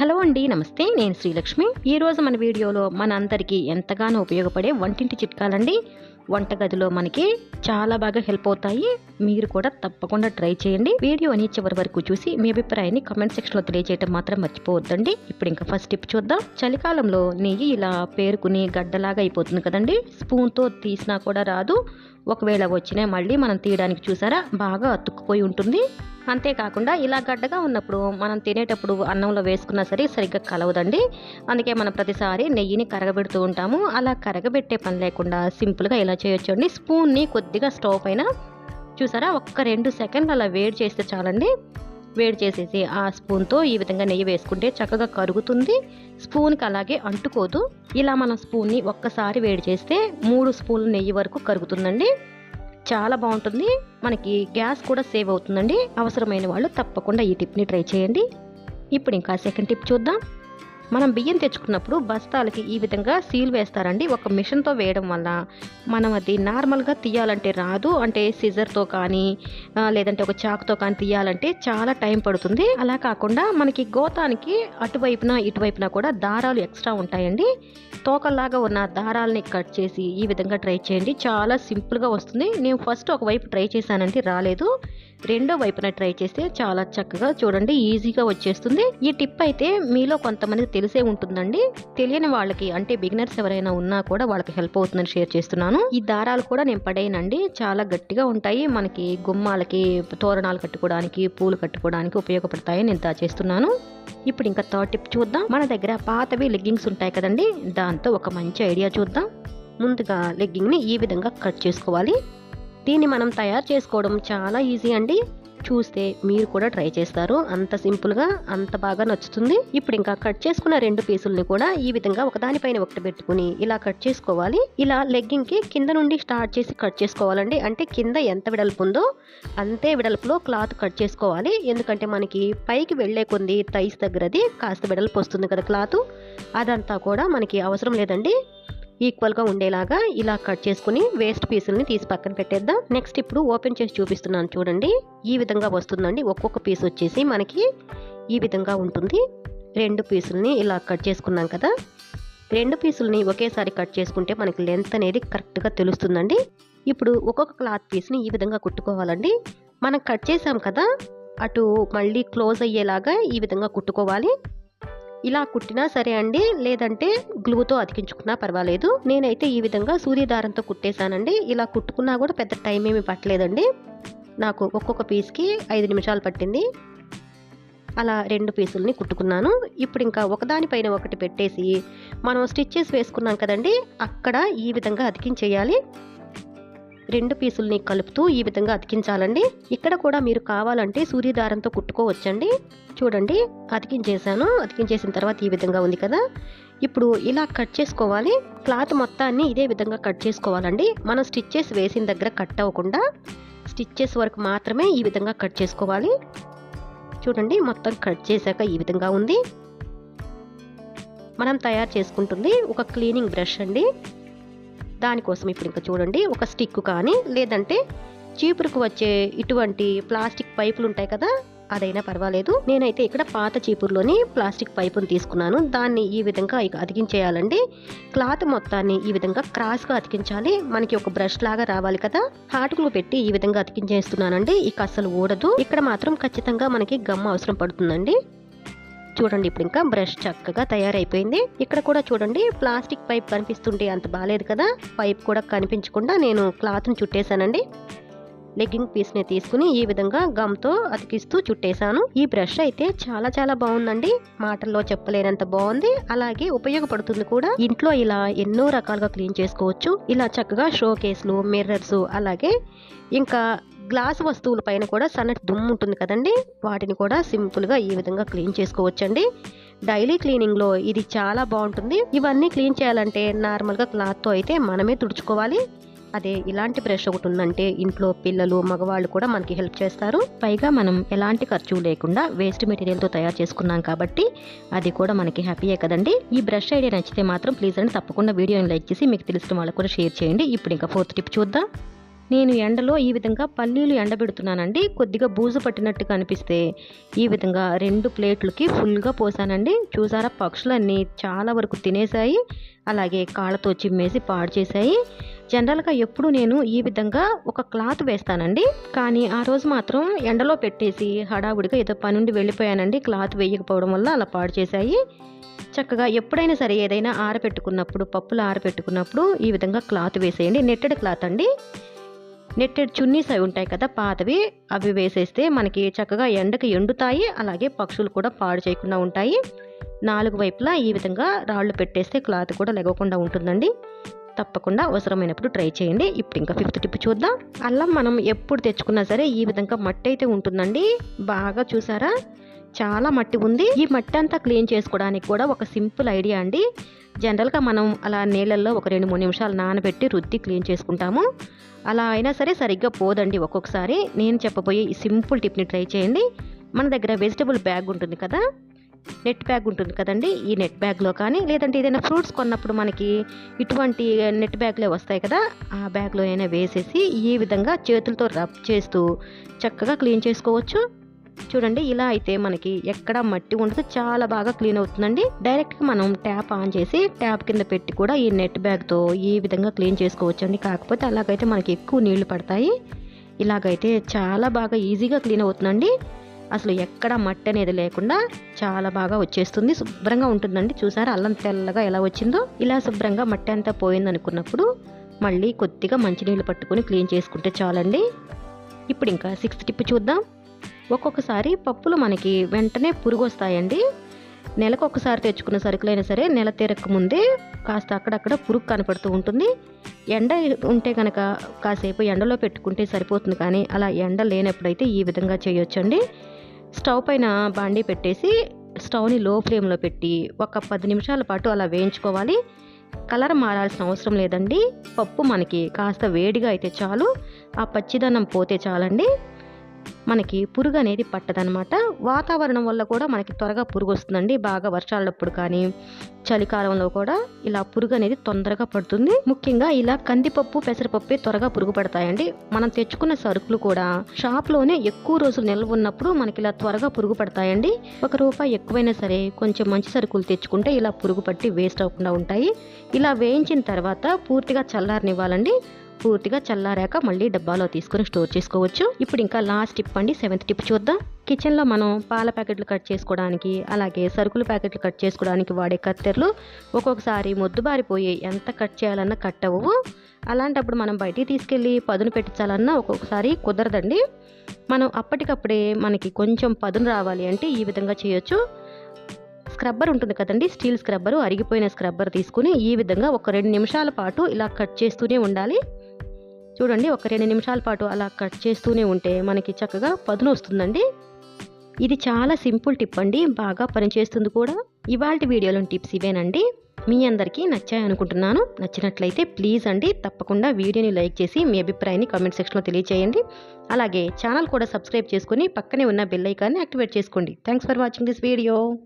Hello అండి నమస్తే. నేను శ్రీలక్ష్మి. ఈరోజు మన వీడియోలో మన అందరికీ ఎంతగానో ఉపయోగపడే వంటింటి చిట్కాలండి. వంటగదిలో మనకి చాలా బాగా హెల్ప్ అవుతాయి. మీరు కూడా తప్పకుండా ట్రై చేయండి. వీడియోని చివరి వరకు చూసి మీ అభిప్రాయాన్ని కమెంట్ సెక్షన్లో తెలియజేయడం మాత్రం మర్చిపోవద్దండి. ఇప్పుడు ఇంకా ఫస్ట్ టిప్ చూద్దాం. చలికాలంలో నెయ్యి ఇలా పేరుకుని గడ్డలాగా అయిపోతుంది కదండి. స్పూన్తో తీసినా కూడా రాదు. ఒకవేళ వచ్చినా మళ్ళీ మనం తీయడానికి చూసారా? బాగా అతుక్కుపోయి ఉంటుంది. అంతేకాకుండా ఇలా గడ్డగా ఉన్నప్పుడు మనం తినేటప్పుడు అన్నంలో వేసుకున్నా సరే సరిగ్గా కలవదండి. అందుకే మనం ప్రతిసారి నెయ్యిని కరగబెడుతూ ఉంటాము. అలా కరగబెట్టే పని లేకుండా సింపుల్గా ఇలా చేయొచ్చు అండి. స్పూన్ని కొద్దిగా స్టవ్ పైన చూసారా? ఒక్క రెండు సెకండ్లు అలా వేడి చేస్తే చాలండి. వేడి చేసేసి ఆ స్పూన్తో ఈ విధంగా నెయ్యి వేసుకుంటే చక్కగా కరుగుతుంది. స్పూన్కి అలాగే అంటుకోదు. ఇలా మనం స్పూన్ని ఒక్కసారి వేడి చేస్తే మూడు స్పూన్లు నెయ్యి వరకు కరుగుతుందండి. చాలా బాగుంటుంది. మనకి గ్యాస్ కూడా సేవ్ అవుతుందండి. అవసరమైన వాళ్ళు తప్పకుండా ఈ టిప్ని ట్రై చేయండి. ఇప్పుడు ఇంకా సెకండ్ టిప్ చూద్దాం. మనం బియ్యం తెచ్చుకున్నప్పుడు బస్తాలకి ఈ విధంగా సీల్ వేస్తారండి. ఒక మిషన్తో వేయడం వల్ల మనం అది నార్మల్గా తీయాలంటే రాదు. అంటే సిజర్తో కానీ లేదంటే ఒక చాక్తో కానీ తీయాలంటే చాలా టైం పడుతుంది. అలా కాకుండా మనకి గోతానికి అటువైపున ఇటువైపున కూడా దారాలు ఎక్స్ట్రా ఉంటాయండి. తోకల్లాగా ఉన్న దారాలని కట్ చేసి ఈ విధంగా ట్రై చేయండి. చాలా సింపుల్గా వస్తుంది. నేను ఫస్ట్ ఒక వైపు ట్రై చేశానండి రాలేదు. రెండో వైపున ట్రై చేస్తే చాలా చక్కగా చూడండి ఈజీగా వచ్చేస్తుంది. ఈ టిప్ అయితే మీలో కొంతమంది తెలిసే ఉంటుందండి. తెలియని వాళ్ళకి అంటే బిగినర్స్ ఎవరైనా ఉన్నా కూడా వాళ్ళకి హెల్ప్ అవుతుందని షేర్ చేస్తున్నాను. ఈ దారాలు కూడా నేను పడేయనండి. చాలా గట్టిగా ఉంటాయి. మనకి గుమ్మాలకి తోరణాలు కట్టుకోవడానికి పూలు కట్టుకోవడానికి ఉపయోగపడతాయి. నేను దాచేస్తున్నాను ఇప్పుడు ఇంకా థర్డ్ టిప్ చూద్దాం. మన దగ్గర పాతవి లెగ్గింగ్స్ ఉంటాయి కదండి. దాంతో ఒక మంచి ఐడియా చూద్దాం. ముందుగా లెగ్గింగ్ని ఈ విధంగా కట్ చేసుకోవాలి. దీన్ని మనం తయారు చేసుకోవడం చాలా ఈజీ అండి. చూస్తే మీరు కూడా ట్రై చేస్తారు. అంత సింపుల్గా అంత బాగా నచ్చుతుంది. ఇప్పుడు ఇంకా కట్ చేసుకున్న రెండు పీసుల్ని కూడా ఈ విధంగా ఒకదానిపైన ఒకటి పెట్టుకుని ఇలా కట్ చేసుకోవాలి. ఇలా లెగ్గింగ్కి కింద నుండి స్టార్ట్ చేసి కట్ చేసుకోవాలండి. అంటే కింద ఎంత వెడల్పు ఉందో అంతే వెడల్పులో క్లాత్ కట్ చేసుకోవాలి. ఎందుకంటే మనకి పైకి వెళ్ళే కొంది థైస్ దగ్గరది కాస్త వెడల్పు వస్తుంది కదా క్లాత్. అదంతా కూడా మనకి అవసరం లేదండి. ఈక్వల్గా ఉండేలాగా ఇలా కట్ చేసుకుని వేస్ట్ పీసుల్ని తీసి పక్కన పెట్టేద్దాం. నెక్స్ట్ ఇప్పుడు ఓపెన్ చేసి చూపిస్తున్నాను చూడండి. ఈ విధంగా వస్తుందండి. ఒక్కొక్క పీస్ వచ్చేసి మనకి ఈ విధంగా ఉంటుంది. రెండు పీసుల్ని ఇలా కట్ చేసుకున్నాం కదా. రెండు పీసుల్ని ఒకేసారి కట్ చేసుకుంటే మనకి లెంత్ అనేది కరెక్ట్గా తెలుస్తుందండి. ఇప్పుడు ఒక్కొక్క క్లాత్ పీస్ని ఈ విధంగా కుట్టుకోవాలండి. మనం కట్ చేసాం కదా. అటు మళ్ళీ క్లోజ్ అయ్యేలాగా ఈ విధంగా కుట్టుకోవాలి. ఇలా కుట్టినా సరే అండి లేదంటే గ్లూతో అతికించుకున్నా పర్వాలేదు. నేనైతే ఈ విధంగా సూర్యదారంతో కుట్టేశానండి. ఇలా కుట్టుకున్నా కూడా పెద్ద టైం ఏమి పట్టలేదండి. నాకు ఒక్కొక్క పీస్కి ఐదు నిమిషాలు పట్టింది. అలా రెండు పీసుల్ని కుట్టుకున్నాను. ఇప్పుడు ఇంకా ఒకదానిపైన ఒకటి పెట్టేసి మనం స్టిచ్చెస్ వేసుకున్నాం కదండి అక్కడ ఈ విధంగా అతికించేయాలి. రెండు పీసుల్ని కలుపుతూ ఈ విధంగా అతికించాలండి. ఇక్కడ కూడా మీరు కావాలంటే సూర్యదారంతో కుట్టుకోవచ్చండి. చూడండి అతికించేసాను అతికించేసిన తర్వాత ఈ విధంగా ఉంది కదా. ఇప్పుడు ఇలా కట్ చేసుకోవాలి. క్లాత్ మొత్తాన్ని ఇదే విధంగా కట్ చేసుకోవాలండి. మనం స్టిచ్చెస్ వేసిన దగ్గర కట్ అవ్వకుండా స్టిచ్చెస్ వరకు మాత్రమే ఈ విధంగా కట్ చేసుకోవాలి. చూడండి మొత్తం కట్ చేశాక ఈ విధంగా ఉంది. మనం తయారు చేసుకుంటుంది ఒక క్లీనింగ్ బ్రష్ అండి. దానికోసం ఇప్పుడు ఇంకా చూడండి ఒక స్టిక్ కానీ లేదంటే చీపురుకు వచ్చే ఇటువంటి ప్లాస్టిక్ పైపులు ఉంటాయి కదా అదైనా పర్వాలేదు. నేనైతే ఇక్కడ పాత చీపురులోని ప్లాస్టిక్ పైపును తీసుకున్నాను. దాన్ని ఈ విధంగా అతికించేయాలండి. క్లాత్ మొత్తాన్ని ఈ విధంగా క్రాస్గా అతికించాలి. మనకి ఒక బ్రష్ లాగా రావాలి కదా. హాటుకులు పెట్టి ఈ విధంగా అతికించేస్తున్నానండి. ఇక అసలు ఊడదు. ఇక్కడ మాత్రం ఖచ్చితంగా మనకి గమ్ అవసరం పడుతుందండి. చూడండి ఇప్పుడు ఇంకా బ్రష్ చక్కగా తయారైపోయింది. ఇక్కడ కూడా చూడండి ప్లాస్టిక్ పైప్ కనిపిస్తుంటే అంత బాగాలేదు కదా. పైప్ కూడా కనిపించకుండా నేను క్లాత్ని చుట్టేశానండి. లెగ్గింగ్ పీస్ని తీసుకుని ఈ విధంగా గమ్తో అతికిస్తూ చుట్టేశాను. ఈ బ్రష్ అయితే చాలా చాలా బాగుందండి. మాటల్లో చెప్పలేనంత బాగుంది. అలాగే ఉపయోగపడుతుంది కూడా. ఇంట్లో ఇలా ఎన్నో రకాలుగా క్లీన్ చేసుకోవచ్చు. ఇలా చక్కగా షో కేసులు మిర్రర్స్ అలాగే ఇంకా గ్లాస్ వస్తువుల పైన కూడా సన్నటి దుమ్ము ఉంటుంది కదండి. వాటిని కూడా సింపుల్గా ఈ విధంగా క్లీన్ చేసుకోవచ్చండి. డైలీ క్లీనింగ్లో ఇది చాలా బాగుంటుంది. ఇవన్నీ క్లీన్ చేయాలంటే నార్మల్గా క్లాత్తో అయితే మనమే తుడుచుకోవాలి. అదే ఇలాంటి బ్రష్ ఒకటి ఉందంటే ఇంట్లో పిల్లలు మగవాళ్ళు కూడా మనకి హెల్ప్ చేస్తారు. పైగా మనం ఎలాంటి ఖర్చు లేకుండా వేస్ట్ మెటీరియల్తో తయారు చేసుకున్నాం కాబట్టి అది కూడా మనకి హ్యాపీయే కదండి. ఈ బ్రష్ ఐడియా నచ్చితే మాత్రం ప్లీజ్ అండి తప్పకుండా వీడియోని లైక్ చేసి మీకు తెలిసిన వాళ్ళకు కూడా షేర్ చేయండి. ఇప్పుడు ఇంకా ఫోర్త్ టిప్ చూద్దాం. నేను ఎండలో ఈ విధంగా పల్లీలు ఎండబెడుతున్నానండి. కొద్దిగా బూజు పట్టినట్టు కనిపిస్తే ఈ విధంగా రెండు ప్లేట్లకి ఫుల్గా పోసానండి. చూసారా పక్షులన్నీ చాలా వరకు తినేసాయి అలాగే కాళ్ళతో చిమ్మేసి పాడు చేశాయి. జనరల్గా ఎప్పుడు నేను ఈ విధంగా ఒక క్లాత్ వేస్తానండి. కానీ ఆ రోజు మాత్రం ఎండలో పెట్టేసి హడావుడిగా ఏదో పని నుండి వెళ్ళిపోయానండి. క్లాత్ వేయకపోవడం వల్ల అలా పాడు చేశాయి. చక్కగా ఎప్పుడైనా సరే ఏదైనా ఆరబెట్టుకున్నప్పుడు పప్పులు ఆరబెట్టుకున్నప్పుడు ఈ విధంగా క్లాత్ వేసేయండి. నెట్టెడ్ క్లాత్ అండి. నెట్టెడ్ చున్నీస్ అవి ఉంటాయి కదా పాతవి అవి వేసేస్తే మనకి చక్కగా ఎండకి ఎండుతాయి అలాగే పక్షులు కూడా పాడు చేయకుండా ఉంటాయి. నాలుగు వైపులా ఈ విధంగా రాళ్ళు పెట్టేస్తే క్లాత్ కూడా లెగకుండా ఉంటుందండి. తప్పకుండా అవసరమైనప్పుడు ట్రై చేయండి. ఇప్పుడు ఇంకా ఫిఫ్త్ టిప్ చూద్దాం. అల్లం మనం ఎప్పుడు తెచ్చుకున్నా సరే ఈ విధంగా మట్టి అయితే ఉంటుందండి. బాగా చూసారా? చాలా మట్టి ఉంది. ఈ మట్టి అంతా క్లీన్ చేసుకోవడానికి కూడా ఒక సింపుల్ ఐడియా అండి. జనరల్గా మనం అలా నీళ్ళల్లో ఒక రెండు మూడు నిమిషాలు నానబెట్టి రుద్ది క్లీన్ చేసుకుంటాము. అలా అయినా సరే సరిగ్గా పోదండి ఒక్కొక్కసారి. నేను చెప్పబోయే ఈ సింపుల్ టిప్ని ట్రై చేయండి. మన దగ్గర వెజిటబుల్ బ్యాగ్ ఉంటుంది కదా? నెట్ బ్యాగ్ ఉంటుంది కదండి? ఈ నెట్ బ్యాగ్లో కానీ లేదంటే ఏదైనా ఫ్రూట్స్ కొన్నప్పుడు మనకి ఇటువంటి నెట్ బ్యాగ్లే వస్తాయి కదా? ఆ బ్యాగ్లో అయినా వేసేసి ఈ విధంగా చేతులతో రబ్ చేస్తూ చక్కగా క్లీన్ చేసుకోవచ్చు. చూడండి ఇలా అయితే మనకి ఎక్కడ మట్టి ఉండదు. చాలా బాగా క్లీన్ అవుతుందండి. డైరెక్ట్గా మనం ట్యాప్ ఆన్ చేసి ట్యాప్ కింద పెట్టి కూడా ఈ నెట్ బ్యాగ్తో ఈ విధంగా క్లీన్ చేసుకోవచ్చు అండి కాకపోతే అలాగైతే మనకి ఎక్కువ నీళ్ళు పడతాయి. ఇలాగైతే చాలా బాగా ఈజీగా క్లీన్ అవుతుందండి. అసలు ఎక్కడ మట్టి అనేది లేకుండా చాలా బాగా వచ్చేస్తుంది. శుభ్రంగా ఉంటుందండి. చూసారా అల్లం తెల్లగా ఎలా వచ్చిందో? ఇలా శుభ్రంగా మట్టి అంతా పోయింది అనుకున్నప్పుడు మళ్ళీ కొద్దిగా మంచినీళ్ళు పట్టుకొని క్లీన్ చేసుకుంటే చాలండి. ఇప్పుడు ఇంకా సిక్స్త్ టిప్ చూద్దాం. ఒక్కొక్కసారి పప్పులు మనకి వెంటనే పురుగు వస్తాయండి నెలకు ఒకసారి తెచ్చుకున్న సరుకులైనా సరే నెల తీరక ముందే కాస్త అక్కడక్కడ పురుగు కనపడుతూ ఉంటుంది. ఎండ ఉంటే కనుక కాసేపు ఎండలో పెట్టుకుంటే సరిపోతుంది కానీ అలా ఎండ లేనప్పుడైతే ఈ విధంగా చేయొచ్చండి. స్టవ్ పైన బాండీ పెట్టేసి స్టవ్ని లో ఫ్లేమ్లో పెట్టి ఒక పది నిమిషాల పాటు అలా వేయించుకోవాలి. కలర్ మారాల్సిన అవసరం లేదండి. పప్పు మనకి కాస్త వేడిగా అయితే చాలు. ఆ పచ్చిదనం పోతే చాలండి. మనకి పురుగు అనేది పట్టదనమాట వాతావరణం వల్ల కూడా మనకి త్వరగా పురుగు వస్తుందండి. బాగా వర్షాలప్పుడు కానీ చలికాలంలో కూడా ఇలా పురుగు అనేది తొందరగా పడుతుంది. ముఖ్యంగా ఇలా కందిపప్పు పెసరపప్పు త్వరగా పురుగు పడతాయండి. మనం తెచ్చుకున్న సరుకులు కూడా షాప్లోనే ఎక్కువ రోజులు నిల్వ ఉన్నప్పుడు మనకి ఇలా త్వరగా పురుగు పడతాయండి. ఒక రూపాయి ఎక్కువైనా సరే కొంచెం మంచి సరుకులు తెచ్చుకుంటే ఇలా పురుగు పట్టి వేస్ట్ అవ్వకుండా ఉంటాయి. ఇలా వేయించిన తర్వాత పూర్తిగా చల్లారనివ్వాలండి. పూర్తిగా చల్లారాక మళ్ళీ డబ్బాలో తీసుకొని స్టోర్ చేసుకోవచ్చు. ఇప్పుడు ఇంకా లాస్ట్ టిప్ అండి సెవెంత్ టిప్ చూద్దాం. కిచెన్లో మనం పాల ప్యాకెట్లు కట్ చేసుకోవడానికి అలాగే సరుకుల ప్యాకెట్లు కట్ చేసుకోవడానికి వాడే కత్తెరలు ఒక్కొక్కసారి మొద్దుబారిపోయి ఎంత కట్ చేయాలన్నా కట్ అవ్వవు అలాంటప్పుడు మనం బయటికి తీసుకెళ్ళి పదును పెట్టించాలన్నా ఒక్కొక్కసారి కుదరదండి. మనం అప్పటికప్పుడే మనకి కొంచెం పదును రావాలి అంటే ఈ విధంగా చేయొచ్చు. స్క్రబ్బర్ ఉంటుంది కదండి స్టీల్ స్క్రబ్బరు అరిగిపోయిన స్క్రబ్బర్ తీసుకుని ఈ విధంగా ఒక రెండు నిమిషాల పాటు ఇలా కట్ చేస్తూనే ఉండాలి. చూడండి ఒక రెండు నిమిషాల పాటు అలా కట్ చేస్తూనే ఉంటే మనకి చక్కగా పదును వస్తుందండి. ఇది చాలా సింపుల్ టిప్ అండి బాగా పనిచేస్తుంది కూడా. ఇవాళ వీడియోలోని టిప్స్ ఇవేనండి. మీ అందరికీ నచ్చాయి అనుకుంటున్నాను నచ్చినట్లయితే ప్లీజ్ అండి తప్పకుండా వీడియోని లైక్ చేసి మీ అభిప్రాయాన్ని కామెంట్ సెక్షన్లో తెలియచేయండి. అలాగే ఛానల్ కూడా సబ్స్క్రైబ్ చేసుకుని పక్కనే ఉన్న బెల్ ఐకాన్ని యాక్టివేట్ చేసుకోండి. Thanks for watching this video.